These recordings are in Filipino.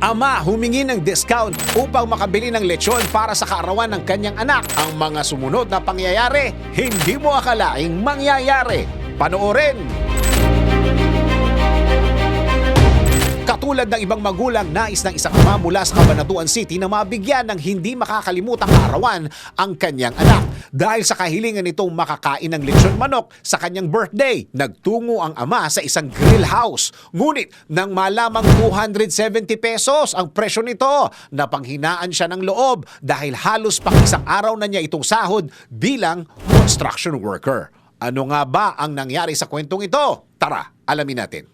Ama humingi ng discount upang makabili ng lechon para sa kaarawan ng kanyang anak. Ang mga sumunod na pangyayari, hindi mo akalaing mangyayari. Panoorin! Katulad ng ibang magulang, nais ng isang ama mula sa Cabanatuan City na mabigyan ng hindi makakalimutang kaarawan ang kanyang anak. Dahil sa kahilingan nitong makakain ng lechon manok sa kanyang birthday, nagtungo ang ama sa isang grill house. Ngunit nang malamang 270 pesos ang presyo nito, napanghinaan siya ng loob dahil halos pang isang araw na niya itong sahod bilang construction worker. Ano nga ba ang nangyari sa kwentong ito? Tara, alamin natin.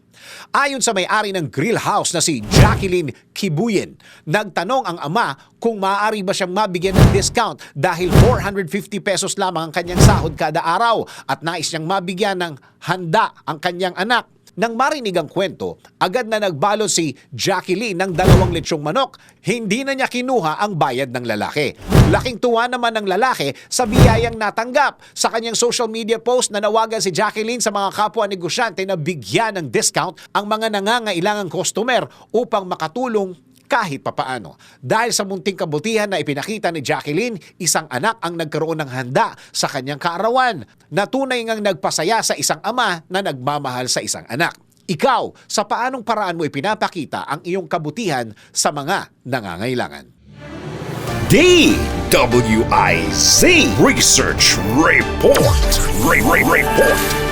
Ayon sa may-ari ng grill house na si Jacqueline Kibuyen, nagtanong ang ama kung maaari ba siyang mabigyan ng discount dahil 450 pesos lamang ang kanyang sahod kada araw at nais niyang mabigyan ng handa ang kanyang anak. Nang marinig ang kwento, agad na nagbalo si Jacqueline ng dalawang lechong manok. Hindi na niya kinuha ang bayad ng lalaki. Laking tuwa naman ng lalaki sa biyayang natanggap. Sa kanyang social media post na nawagan si Jacqueline sa mga kapwa negosyante na bigyan ng discount ang mga nangangailangang customer upang makatulong kahit papaano. Dahil sa munting kabutihan na ipinakita ni Jacqueline, isang anak ang nagkaroon ng handa sa kanyang kaarawan na tunay ngang nagpasaya sa isang ama na nagmamahal sa isang anak. Ikaw, sa paanong paraan mo ipinapakita ang iyong kabutihan sa mga nangangailangan? DWIZ Research Report. Re- Re- Report.